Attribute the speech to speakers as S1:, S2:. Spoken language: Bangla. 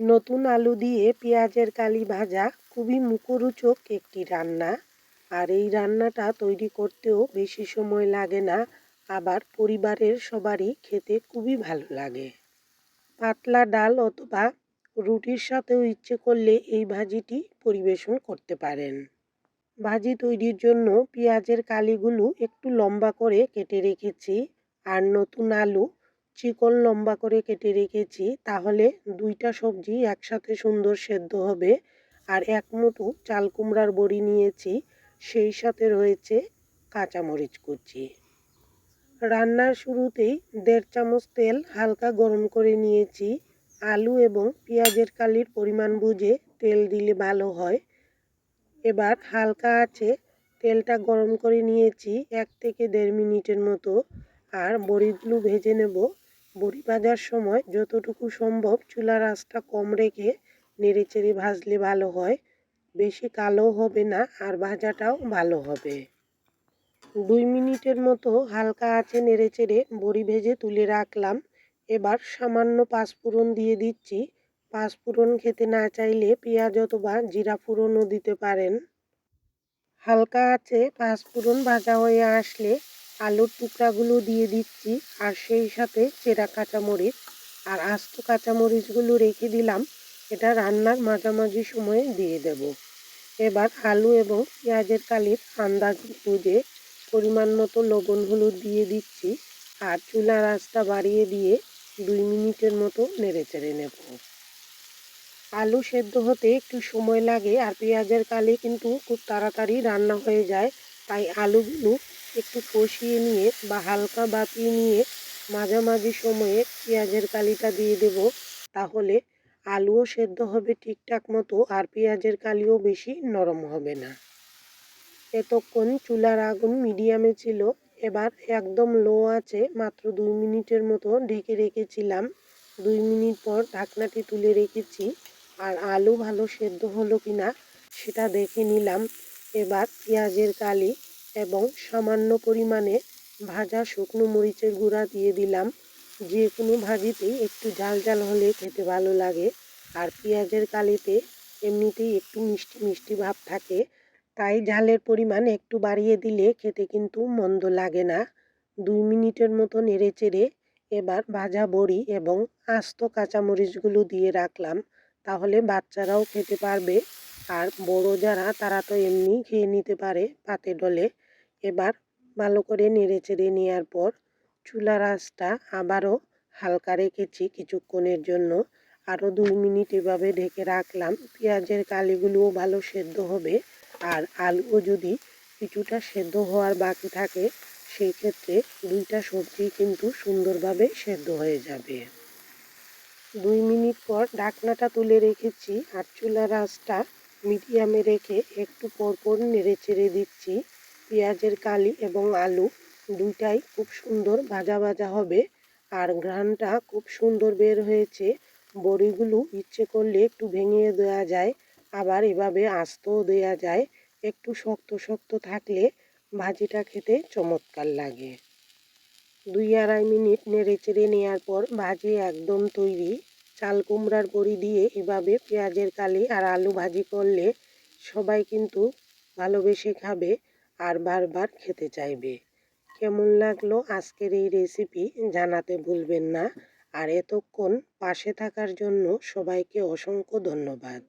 S1: নতুন আলু দিয়ে পেঁয়াজের কালি ভাজা, খুবই মুখরোচক একটি রান্না। আর এই রান্নাটা তৈরি করতেও বেশি সময় লাগে না, আবার পরিবারের সবারই খেতে খুবই ভালো লাগে। পাতলা ডাল অথবা রুটির সাথেও ইচ্ছে করলে এই ভাজিটি পরিবেশন করতে পারেন। ভাজি তৈরির জন্য পেঁয়াজের কালিগুলো একটু লম্বা করে কেটে রেখেছি, আর নতুন আলু চিকন লম্বা করে কেটে রেখেছি, তাহলে দুইটা সবজি একসাথে সুন্দর সেদ্ধ হবে। আর এক মুঠো চাল কুমড়ার বড়ি নিয়েছি, সেই সাথে রয়েছে কাঁচামরিচ কুচি। রান্নার শুরুতেই দেড় চামচ তেল হালকা গরম করে নিয়েছি। আলু এবং পেঁয়াজের কালির পরিমাণ বুঝে তেল দিলে ভালো হয়। এবার হালকা আছে, তেলটা গরম করে নিয়েছি এক থেকে দেড় মিনিটের মতো। আর বড়িগুলো ভেজে নেব। বড়ি ভাজার সময় যতটুকু সম্ভব চুলার আঁচটা কম রেখে নেড়েচেড়ে ভাজলে ভালো হয়। বেশি কালো হবে না আর ভাজাটাও ভালো হবে। দুই মিনিটের মতো হালকা আছে নেড়েচেড়ে বড়ি ভেজে তুলে রাখলাম। এবার সামান্য পাঁচফোড়ন দিয়ে দিচ্ছি। পাঁচফোড়ন খেতে না চাইলে পেঁয়াজ অথবা জিরা ফোড়নও দিতে পারেন। হালকা আছে পাঁচফোড়ন ভাজা হয়ে আসলে আলুর টুকরাগুলো দিয়ে দিচ্ছি, আর সেই সাথে চেরা কাঁচামরিচ আর আস্ত কাঁচামরিচগুলো রেখে দিলাম। এটা রান্নার মাঝামাঝি সময়ে দিয়ে দেব। এবার আলু এবং পেঁয়াজের কালির আন্দাজ বুঝে পরিমাণ মতো লবণ হলুদ দিয়ে দিচ্ছি, আর চুলার আঁচটা বাড়িয়ে দিয়ে দুই মিনিটের মতো নেড়ে চেড়ে নেব। আলু সেদ্ধ হতে একটু সময় লাগে, আর পেঁয়াজের কালি কিন্তু খুব তাড়াতাড়ি রান্না হয়ে যায়, তাই আলুগুলো একটু কষিয়ে নিয়ে বা হালকা বাপিয়ে নিয়ে মাঝামাঝি সময়ে পেঁয়াজের কালিটা দিয়ে দেব। তাহলে আলুও সেদ্ধ হবে ঠিকঠাক মতো আর পেঁয়াজের কালিও বেশি নরম হবে না। এতক্ষণ চুলার আগুন মিডিয়ামে ছিল। এবার একদম লো আছে, মাত্র দুই মিনিটের মতো ঢেকে রেখেছিলাম। দুই মিনিট পর ঢাকনাটি তুলে রেখেছি। আর আলু ভালো সেদ্ধ হলো কিনা সেটা দেখে নিলাম। এবার পেঁয়াজের কালি এবং সামান্য পরিমাণে ভাজা শুকনো মরিচের গুঁড়া দিয়ে দিলাম। যে কোনো ভাজিতেই একটু ঝাল ঝাল হলে খেতে ভালো লাগে। আর পেঁয়াজের কালিতে এমনিতেই একটু মিষ্টি মিষ্টি ভাব থাকে। তাই ঝালের পরিমাণ একটু বাড়িয়ে দিলে খেতে কিন্তু মন্দ লাগে না। দুই মিনিটের মতো নেড়ে চেড়ে এবার ভাজা বড়ি এবং আস্ত কাঁচামরিচগুলো দিয়ে রাখলাম। তাহলে বাচ্চারাও খেতে পারবে। আর বড় যারা, তারা তো এমনি খেয়ে নিতে পারে পাতে ডলে। এবার ভালো করে নেড়ে চেড়ে নেওয়ার পর চুলার আঁচটা আবারও হালকা রেখেছি কিছুক্ষণের জন্য। আরও দুই মিনিট এভাবে ঢেকে রাখলাম। পেঁয়াজের কালিগুলোও ভালো সেদ্ধ হবে। আর আলুও যদি কিছুটা সেদ্ধ হওয়ার বাকি থাকে, সেই ক্ষেত্রে দুইটা সবজি কিন্তু সুন্দরভাবে সেদ্ধ হয়ে যাবে। দুই মিনিট পর ঢাকনাটা তুলে রেখেছি আর চুলার আঁচটা মিডিয়ামে রেখে একটু পরপর নেড়ে চেড়ে দিচ্ছি। পেঁয়াজের কালি এবং আলু দুইটাই খুব সুন্দর ভাজা ভাজা হবে। আর ঘ্রানটা খুব সুন্দর বের হয়েছে। বড়িগুলো ইচ্ছে করলে একটু ভেঙে দেওয়া যায়, আবার এভাবে আস্তও দেওয়া যায়। একটু শক্ত শক্ত থাকলে ভাজিটা খেতে চমৎকার লাগে। দুই আড়াই মিনিট নেড়ে চেড়ে নেওয়ার পর ভাজি একদম তৈরি। চাল কুমড়ার বড়ি দিয়ে এভাবে পেঁয়াজের কালি আর আলু ভাজি করলে সবাই কিন্তু ভালোবেসে খাবে। আর বারবার খেতে চাইবে। কেমন লাগল আজকের এই রেসিপি জানাতে ভুলবেন না। আর এতক্ষণ পাশে থাকার জন্য সবাইকে অসংখ্য ধন্যবাদ।